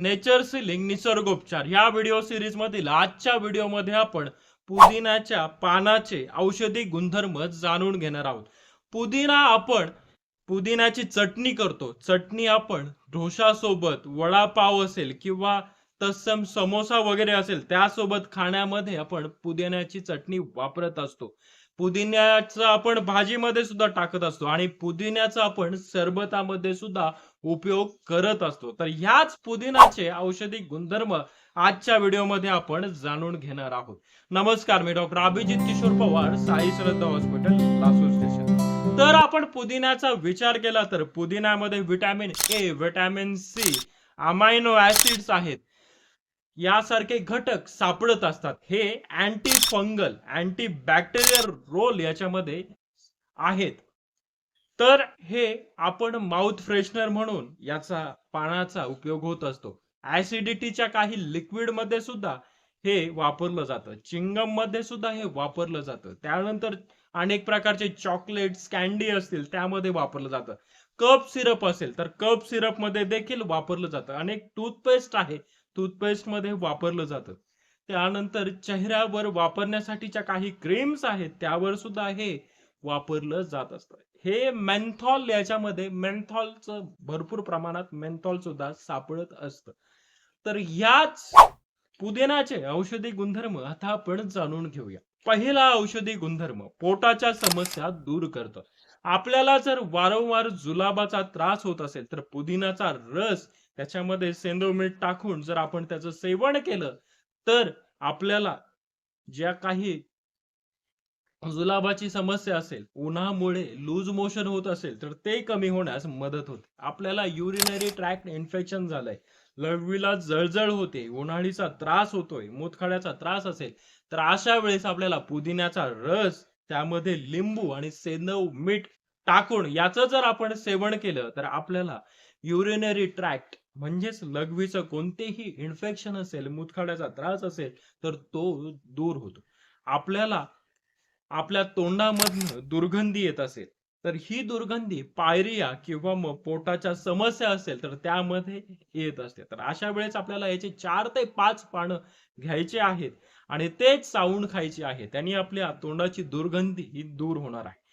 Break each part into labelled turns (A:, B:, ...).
A: Nature ceiling निसर्गोपचार. ह्या video सिरीजमधील आजच्या व्हिडिओमध्ये आपण पुदिनाच्या पानाचे औषधी गुणधर्म जाणून घेणार आहोत. पुदिना आपण पुदिन्याची चटणी करतो. चटणी आपण ढोशासोबत वडापाव असेल किंवा तत्सम समोसा वगैरे असेल त्यासोबत खाण्यामध्ये आपण पुदिन्याची चटणी वापरत असतो. पुदिन्याचं आपण भाजीमध्ये सुद्धा टाकत असतो आणि पुदिन्याचा आपण सरबतामध्ये सुद्धा उपयोग करत असतो. तर ह्याच पुदिनाचे औषधी गुणधर्म आजच्या व्हिडिओमध्ये आपण जाणून घेणार आहोत. नमस्कार मी doctor Abhijit Kishor Pawar Sai Shraddha hospital Lasur station. तर आपण पुदिन्याचा विचार केला तर पुदिन्यामध्ये vitamin A vitamin C amino acids आहेत. यासारखे घटक सापडत असतात. हे anti fungal anti bacterial role याच्यामध्ये आहेत. तर हे आपण माउथ फ्रेशनर म्हणून याचा पानाचा उपयोग होत असतो. ऍसिडिटीच्या काही लिक्विडमध्ये सुद्धा हे वापरलं जातं. चिंगममध्ये सुद्धा हे वापरलं जातं. त्यानंतर अनेक प्रकारचे चॉकलेट्स कॅन्डी असतील त्यामध्ये वापरलं जातं. कप सिरप असेल तर कप सिरपमध्ये देखील वापरलं जातं. अनेक टूथपेस्ट आहे टूथपेस्टमध्ये वापरलं जातं. त्यानंतर चेहऱ्यावर वापरण्यासाठीच्या काही क्रीम्स आहेत त्यावर सुद्धा हे वापरलं जात असतं. हे मेन्थॉल याच्यामध्ये मेन्थॉलचं भरपूर प्रमाणात मेन्थॉल सुद्धा सापडत असतं. तर ह्याच पुदिनाचे औषधी गुणधर्म आता आपण जाणून घेऊया. पहिला औषधी गुणधर्म पोटाच्या समस्या दूर करतं. आपल्याला जर वारंवार जुलाबाचा त्रास होत असेल तर पुदिनाचा रस त्याच्यामध्ये सेंदव मीठ टाकून जर आपण त्याचं सेवन केलं तर आपल्याला ज्या काही जुलाबाची समस्या असेल उन्हामुळे लूज मोशन होत असेल तर ते कमी होण्यास मदत होते. आपल्याला युरिनरी ट्रॅक्ट इन्फेक्शन झालंय. लघवीला जळजळ होते उन्हाळीचा त्रास होतोय मूतखड्याचा त्रास असेल तर अशा वेळेस आपल्याला पुदिन्याचा रस त्यामध्ये लिंबू आणि सेंदव मीठ टाकून याचं जर आपण सेवन केलं तर आपल्याला युरिनरी ट्रॅक्ट म्हणजेच लघवीचं कोणतेही इन्फेक्शन असेल मुतखाड्याचा त्रास असेल तर तो दूर होतो. आपल्याला आपल्या तोंडामधनं दुर्गंधी येत असेल तर ही दुर्गंधी पायरिया किंवा मग पोटाच्या समस्या असेल तर त्यामध्ये येत असते. तर अशा वेळेस आपल्याला याचे चार ते पाच पानं घ्यायचे आहेत आणि तेच चावून खायचे आहे. त्यांनी आपल्या तोंडाची दुर्गंधी ही दूर होणार आहे.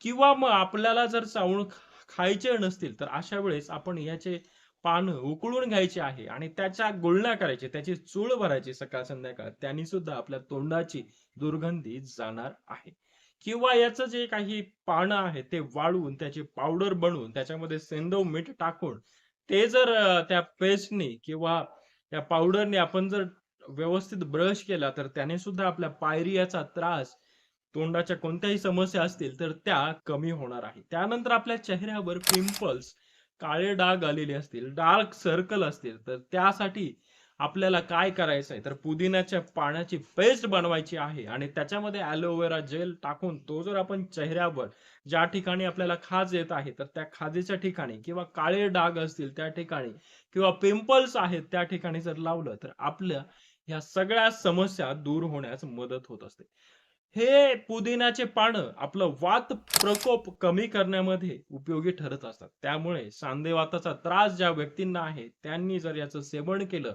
A: किंवा मग आपल्याला जर चावून खायचे नसतील तर अशा वेळेस आपण याचे पानं उकळून घ्यायची आहे आणि त्याच्या गुळण्या करायची त्याची चूळ भरायची सकाळ संध्याकाळ त्यांनी सुद्धा आपल्या तोंडाची दुर्गंधी जाणार आहे. किंवा याचं जे काही पानं आहे ते वाळवून त्याची पावडर बनवून त्याच्यामध्ये सेंदव मीठ टाकून ते जर त्या पेस्टने किंवा त्या पावडरने आपण जर व्यवस्थित ब्रश केला तर त्याने सुद्धा आपल्या पायरियाचा त्रास तोंडाच्या कोणत्याही समस्या असतील तर त्या कमी होणार आहे. त्यानंतर आपल्या चेहऱ्यावर पिंपल्स काळे डाग आलेले असतील डार्क सर्कल असतील तर त्यासाठी आपल्याला काय करायचं आहे तर पुदिन्याच्या पाण्याची पेस्ट बनवायची आहे आणि त्याच्यामध्ये ॲलोवेरा जेल टाकून तो जर आपण चेहऱ्यावर ज्या ठिकाणी आपल्याला खाज येत आहे तर त्या खाजेच्या ठिकाणी किंवा काळे डाग असतील त्या ठिकाणी किंवा पिंपल्स आहेत त्या ठिकाणी जर लावलं तर आपल्या ह्या सगळ्या समस्या दूर होण्यास मदत होत असते. हे पुदिन्याचे पानं आपलं वात प्रकोप कमी करण्यामध्ये उपयोगी ठरत असतात. त्यामुळे सांधेवाताचा त्रास ज्या व्यक्तींना आहे त्यांनी जर याचं सेवन केलं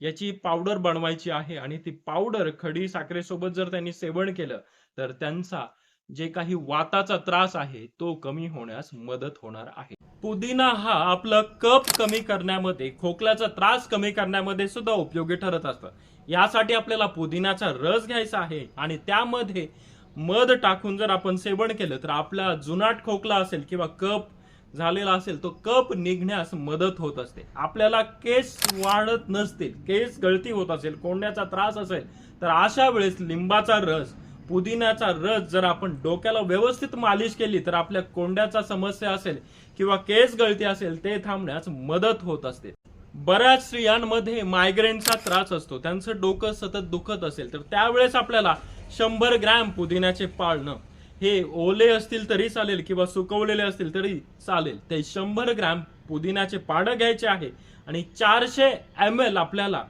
A: याची पावडर बनवायची आहे आणि ती पावडर खडी साखरेसोबत जर त्यांनी सेवन केलं तर त्यांचा जे काही वाताचा त्रास आहे तो कमी होण्यास मदत होणार आहे. पुदिना हा आपलं कप कमी करण्यामध्ये खोकल्याचा त्रास कमी करण्यामध्ये सुद्धा उपयोगी ठरत असतं. यासाठी आपल्याला पुदिनाचा रस घ्यायचा आहे आणि त्यामध्ये मध टाकून जर आपण सेवन केलं तर आपला जुनाट खोकला असेल किंवा कप झालेला असेल तो कप निघण्यास मदत होत असते. आपल्याला केस वाढत नसतील केस गळती होत असेल कोंड्याचा त्रास असेल तर अशा वेळेस लिंबाचा रस पुदिन्याचा रस जर आपण डोक्याला व्यवस्थित मालिश केली तर आपल्या कोंड्याचा समस्या असेल किंवा केस गळती असेल ते थांबण्यास मदत होत असते. बऱ्याच स्त्रियांमध्ये मायग्रेनचा त्रास असतो. त्यांचं डोकं सतत दुखत असेल तर त्यावेळेस आपल्याला शंभर ग्रॅम पुदिन्याचे पाळणं. हे ओले असतील तरी चालेल किंवा सुकवलेले असतील तरी चालेल. ते शंभर ग्रॅम पुदिन्याचे पाडं घ्यायचे आहे आणि चारशे एम एल आपल्याला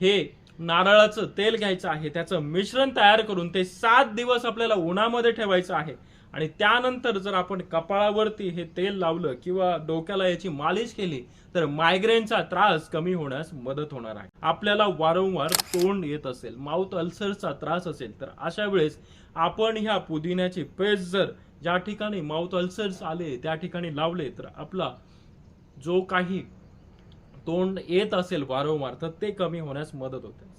A: हे नारळाचं तेल घ्यायचं आहे त्याचं मिश्रण तयार करून ते सात दिवस आपल्याला उन्हामध्ये ठेवायचं आहे. आणि त्यानंतर जर आपण कपाळावरती हे तेल लावलं किंवा डोक्याला याची मालिश केली तर मायग्रेनचा त्रास कमी होण्यास मदत होणार आहे. आपल्याला वारंवार तोंड येत असेल माउथ अल्सरचा त्रास असेल तर अशा वेळेस आपण ह्या पुदिन्याची पेस्ट जर ज्या ठिकाणी माउथ अल्सर्स आले त्या ठिकाणी लावले तर आपला जो काही तोंड येत असेल वारंवार तर ते कमी होण्यास मदत होते.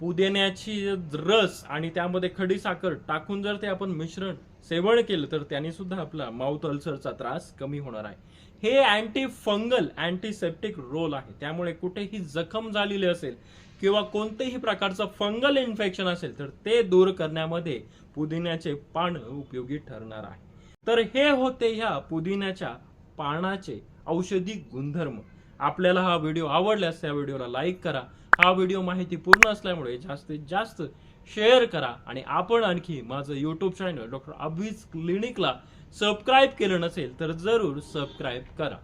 A: पुदिन्याची रस आणि त्यामध्ये खडी साखर टाकून जर ते आपण मिश्रण सेवन केलं तर त्याने सुद्धा आपला माउथ अल्सरचा त्रास कमी होणार आहे. हे अँटी फंगल अँटीसेप्टिक रोल आहे. त्यामुळे कुठेही जखम झालेली असेल किंवा कोणतेही प्रकारचं फंगल इन्फेक्शन असेल तर ते दूर करण्यामध्ये पुदिन्याचे पान उपयोगी ठरणार आहे. तर हे होते ह्या पुदिन्याच्या पानाचे औषधी गुणधर्म. आपल्याला हा व्हिडिओ आवडल्यास त्या व्हिडिओला लाईक करा. हा व्हिडिओ माहिती पूर्ण असल्यामुळे जास्तीत जास्त शेअर करा आणि आपण आणखी माझं यूट्यूब चॅनल डॉक्टर अभिज क्लिनिकला सबस्क्राईब केलं नसेल तर जरूर सबस्क्राईब करा.